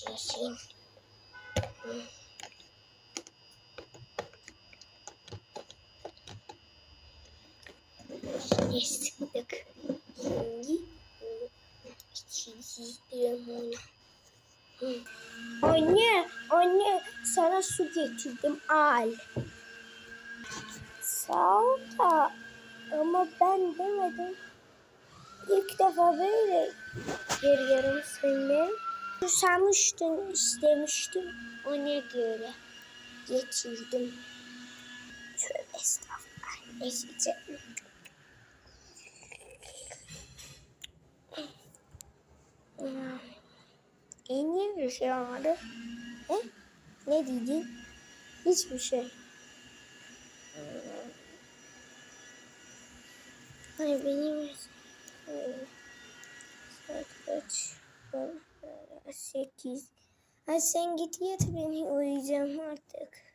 Yazayım. Şimdi sıktık. Şimdi içeceğim onu. Anne, anne sana su getirdim al. Sağ ol da ama ben demedim. İlk defa böyle görüyorum seni. Susamıştın istemiştim. Ona göre getirdim. Tövbe estağfurullah. Hmm. E niye bir şey olmadı? He? Ne dedin? Hiçbir şey. Hani benim saat kaç? Sekiz. Ha sen git yat beni uyuyacağım artık.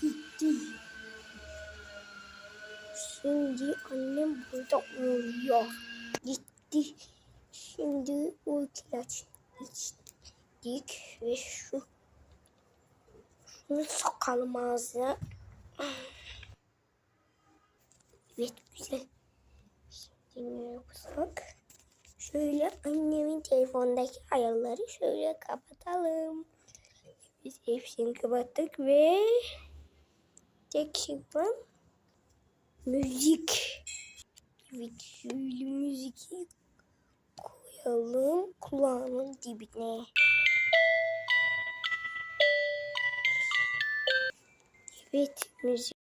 Gitti. Şimdi annem burada uyuyor. Gitti. Şimdi uyku ilaç içtik ve şu şunu sokalım ağzına. Evet güzel. Yapsak? Şöyle annemin telefondaki ayarları şöyle kapatalım. Biz hepsini kapattık ve tek var. Müzik. Evet şöyle müzik koyalım kulağının dibine. Evet müzik.